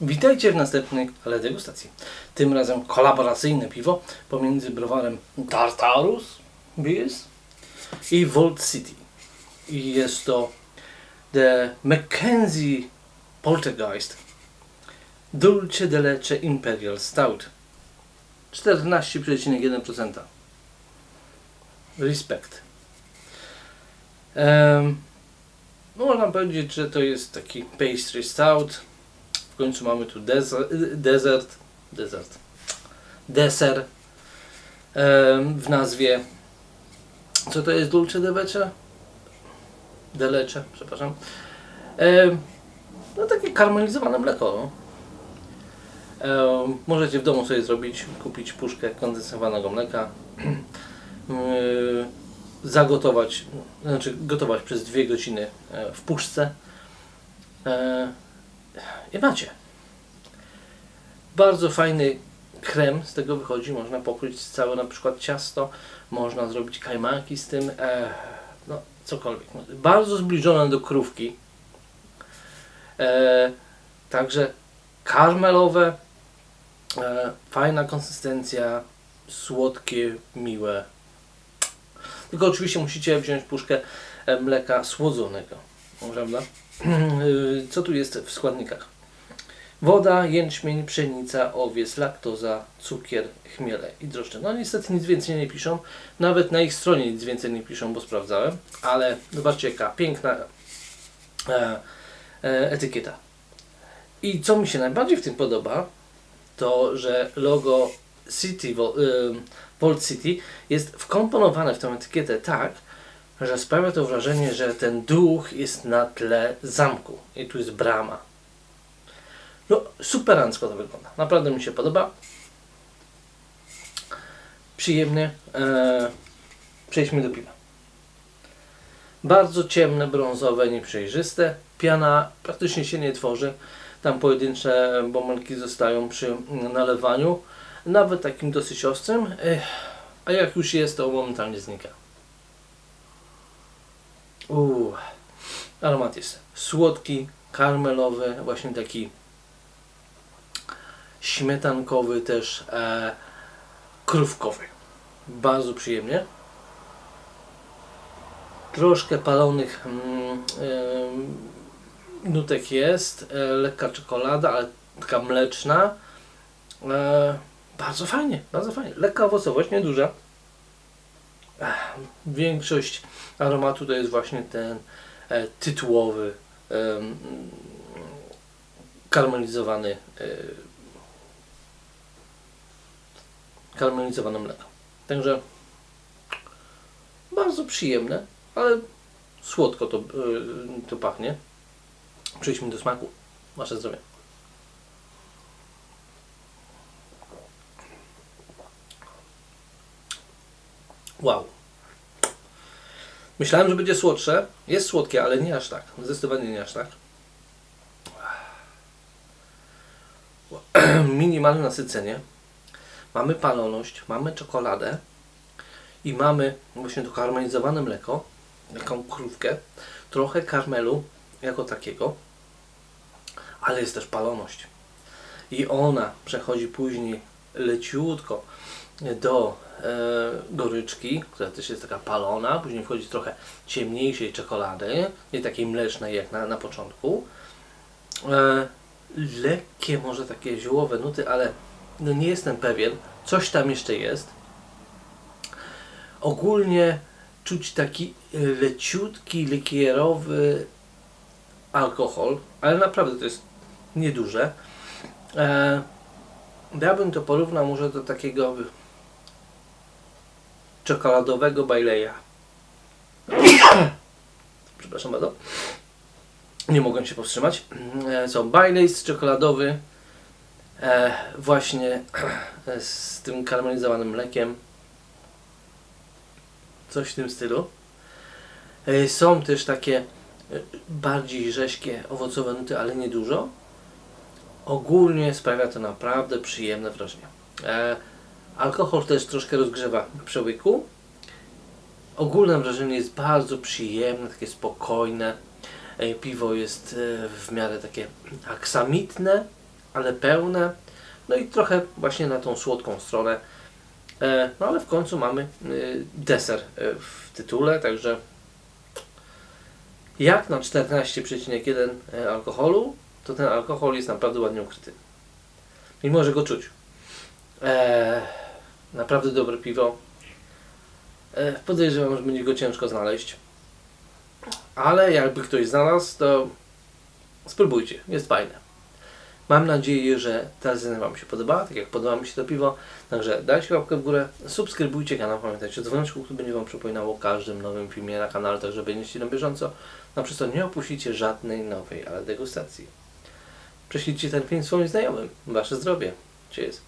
Witajcie w następnej ale degustacji. Tym razem kolaboracyjne piwo pomiędzy browarem Tartarus Beers i Vault City. I jest to The Mackenzie Poltergeist Dulce de Leche Imperial Stout 14,1% Respekt. No można powiedzieć, że to jest taki pastry stout. Końcu mamy tu desert, desert, deser w nazwie. Co to jest dulce de leche? De leche, przepraszam. No takie karmelizowane mleko. No. Możecie w domu sobie zrobić, kupić puszkę kondensowanego mleka. Zagotować, znaczy gotować przez dwie godziny e, w puszce E, i macie. Bardzo fajny krem z tego wychodzi, można pokryć całe na przykład ciasto, można zrobić kajmaki z tym, e, no cokolwiek. Bardzo zbliżone do krówki. E, także karmelowe, e, fajna konsystencja, słodkie, miłe. Tylko oczywiście musicie wziąć puszkę e, mleka słodzonego. Prawda? Y, Co tu jest w składnikach? Woda, jęczmień, pszenica, owiec, laktoza, cukier, chmiele i drożdże. No niestety nic więcej nie piszą. Nawet na ich stronie nic więcej nie piszą, bo sprawdzałem. Ale zobaczcie jaka piękna e, e, etykieta. I co mi się najbardziej w tym podoba, to że logo City, Vol- y, Vault City jest wkomponowane w tę etykietę tak, że sprawia to wrażenie, że ten duch jest na tle zamku i tu jest brama. No, superancko to wygląda. Naprawdę mi się podoba. Przyjemnie. Eee, przejdźmy do piwa. Bardzo ciemne, brązowe, nieprzejrzyste. Piana praktycznie się nie tworzy. Tam pojedyncze bąbelki zostają przy nalewaniu. Nawet takim dosyć ostrym. Ech, a jak już jest, to momentalnie znika. Uuu, aromat jest słodki, karmelowy, właśnie taki śmietankowy też, e, krówkowy. Bardzo przyjemnie. Troszkę palonych mm, em, nutek jest, e, lekka czekolada, ale taka mleczna. E, bardzo fajnie, bardzo fajnie. Lekka owocowość, nieduża. Ech, Większość aromatu to jest właśnie ten e, tytułowy, em, karmelizowany, e, karmelizowane mleko. Także bardzo przyjemne, ale słodko to, e, to pachnie. Przejdźmy do smaku. Wasze zdrowie. Wow. Myślałem, że będzie słodsze. Jest słodkie, ale nie aż tak. Zdecydowanie nie aż tak. Minimalne nasycenie. Mamy paloność, mamy czekoladę i mamy właśnie to karmelizowane mleko, taką krówkę, trochę karmelu jako takiego, ale jest też paloność. I ona przechodzi później leciutko do e, goryczki, która też jest taka palona, później wchodzi trochę ciemniejszej czekolady, nie takiej mlecznej jak na, na początku. E, lekkie może takie ziołowe nuty, ale no nie jestem pewien, coś tam jeszcze jest. Ogólnie czuć taki e, leciutki, likierowy alkohol, ale naprawdę to jest nieduże. E, ja bym to porównał może do takiego czekoladowego baileya. Przepraszam bardzo. Nie mogłem się powstrzymać. E, Co, Baileys czekoladowy właśnie e, z tym karmelizowanym mlekiem. Coś w tym stylu. E, Są też takie e, bardziej rześkie, owocowe nuty, ale nie dużo. Ogólnie sprawia to naprawdę przyjemne wrażenie. Alkohol też troszkę rozgrzewa przełyku. Ogólne wrażenie jest bardzo przyjemne, takie spokojne. Piwo jest w miarę takie aksamitne, ale pełne. No i trochę właśnie na tą słodką stronę. E, no ale w końcu mamy y, deser e, w tytule, także jak na 14,1 e, alkoholu, to ten alkohol jest naprawdę ładnie ukryty. Mimo, że go czuć. E, naprawdę dobre piwo. E, podejrzewam, że będzie go ciężko znaleźć. Ale jakby ktoś znalazł, to spróbujcie. Jest fajne. Mam nadzieję, że ta recenzja Wam się podobała, tak jak podoba mi się to piwo. Także dajcie łapkę w górę, subskrybujcie kanał, pamiętajcie o dzwoneczku, który będzie Wam przypominał o każdym nowym filmie na kanale, tak że będziecie na bieżąco. No przez to nie opuścicie żadnej nowej, ale degustacji. Prześlijcie ten film swoim znajomym. Wasze zdrowie. Cheers.